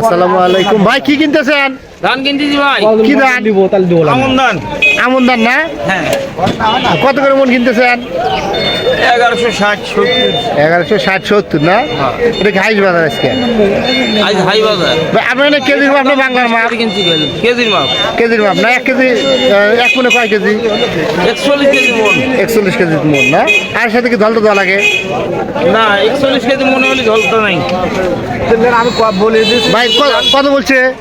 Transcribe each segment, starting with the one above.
আসসালামু আলাইকুম। ভাই কি কিনতেছেন? ধান কিনতেছি ভাই। কি ধান? আমন ধান। আমন ধান না? হ্যাঁ। কত করে মন কিনতেছেন? এগারোশো ষাট সত্তর। এগারোশো ষাট সত্তর না? এটা কি হাইস বাজার আজকে? আজ হাই বাজার। আপনার এটা কেজির মাপ না বাংলার মাপ? কিনছি কেজির মাপ। কেজির মাপ না? এক কেজি এক মনে কয় কেজি? একচল্লিশ কেজি মন। একচল্লিশ কেজি মন না? আর সাথে কি ধলটা দেওয়া লাগে? না একচল্লিশ কেজি মনে হলে ঝলতা নাই। আমি বলে দিচ্ছি ভাই ক- কত বলছে?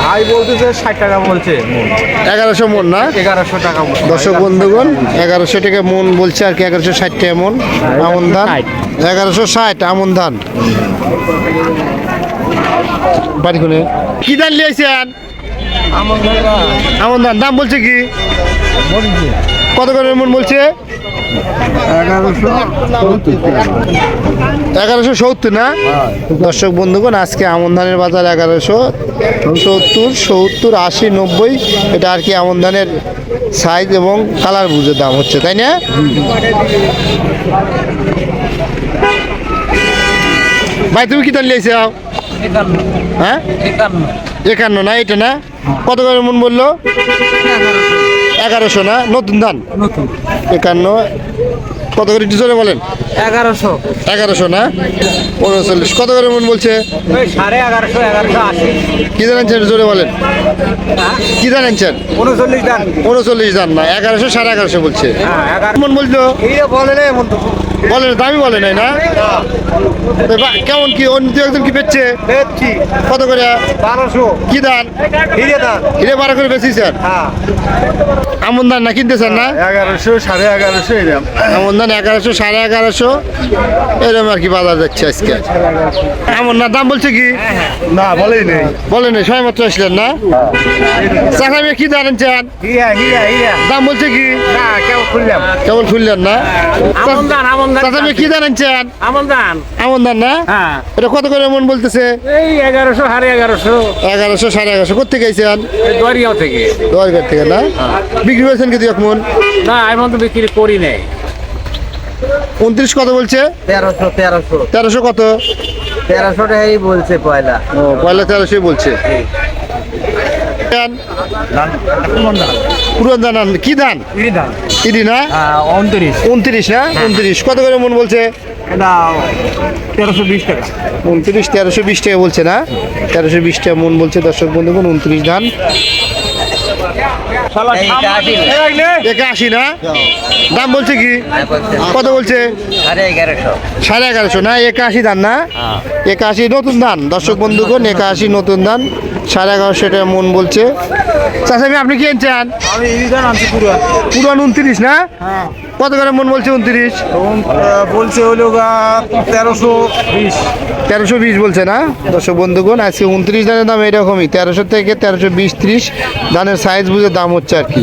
ভাই বলতেছে ষাট টাকা বলছে এগারোশো মন না? এগারোশো টাকা দর্শক বন্ধুগণ এগারোশো টাকা মন বলছে আর কি এগারোশো ষাট টাকা মন। আমন ধান? এগারোশো ষাট আমন ধান। বাড়ি কোনে? কি ধান লিয়েছেন আমন ধান। দাম বলছে কি? কত করে মন বলছে? এগারোশো সত্তর না? দর্শক বন্ধুগণ আজকে আমন ধানের বাজার এগারোশো সত্তর সত্তর আশি নব্বই এটা আর কি আমন ধানের সাইজ এবং কালার বুঝে দাম হচ্ছে তাই না? ভাই তুমি কি ধান লিয়েছে? হ্যাঁ? একান্ন। না এটা না? কত করে মন বলল? এগারোশো না? নতুন ধান? একান্ন। কত করে একটু জোরে বলেন? এগারোশো। এগারোশো না? উনচল্লিশ কত করে মন বলছে? সাড়ে এগারোশো এগারোশো আশি। কি জানাচ্ছেন জোরে বলেন? কি জানাচ্ছেন উনচল্লিশ দান উনচল্লিশ ধান না এগারোশো সাড়ে এগারোশো বলছে। হ্যাঁ মন বলছো এই বলে রে এমন তো। বলেন দামি বলে নাই না? কেমন কি অন্য দু একজন কি বেচছে? কত করে? বারোশো। কি দান হিরে দান হিরে বারো করে বেচিছেন? হ্যাঁ। আমন ধান না কিনতেছেন না? এগারোশো সাড়ে এগারোশো এরকম আমন দান এগারোশো সাড়ে এগারোশো। এরকম আর কি বাজার যাচ্ছে আজকে। এমন না দাম বলছে কি? না বলেই নেই। বলেন সবাই মাত্র আসলেন না? চাকরি মেয়ে কি জানেন চান দাম বলছে কি? না কেউ খুললাম। কেমন খুললেন না? আমন ধান আমন ধান চাচা কি জানেন চান? আমন ধান আমন ধান না? হ্যাঁ। এটা কত করে মন বলতেছে? এই এগারোশো সাড়ে এগারোশো। এগারোশো সাড়ে এগারোশো। কোথেকে গেছেন এই থেকে। দরকার থেকে না? বিক্রি করেছেন কি এক মন? না এমন তো বিক্রি করি নাই। উনত্রিশ কত বলছে? তেরোশো তেরোশো। তেরোশো কত? তেরোশো টাকাই বলছে পয়লা। ও পয়লা তেরোশোই বলছে। পুরান ধান কি ধান ইডি না? উনত্রিশ। উনত্রিশ না? উনত্রিশ। কত করে মন বলছে? তেরোশো বিশ টাকা। উনত্রিশ তেরোশো বিশ টাকা বলছে না? তেরোশো বিশ টাকা মন বলছে দর্শক বন্ধুগণ উনত্রিশ ধান একে আশি না? দাম বলছে কি? কত বলছে? সাড়ে এগারোশো। না? একাশি ধান না? একাশি নতুন ধান। দর্শক বন্ধুগণ একাশি নতুন ধান। সাড়ে এগারোশো টাকা মন বলছে। চাষামি আপনি কি আনছেন? পুরান উনত্রিশ না? কত করে মন বলছে উনত্রিশ? বলছে হলো তেরোশো বিশ। তেরোশো বিশ বলছে না? দর্শক বন্ধুগণ আজকে উনত্রিশ ধানের দাম এরকমই। তেরোশো থেকে তেরোশো বিশ ত্রিশ ধানের সাইজ বুঝে দাম হচ্ছে আর কি।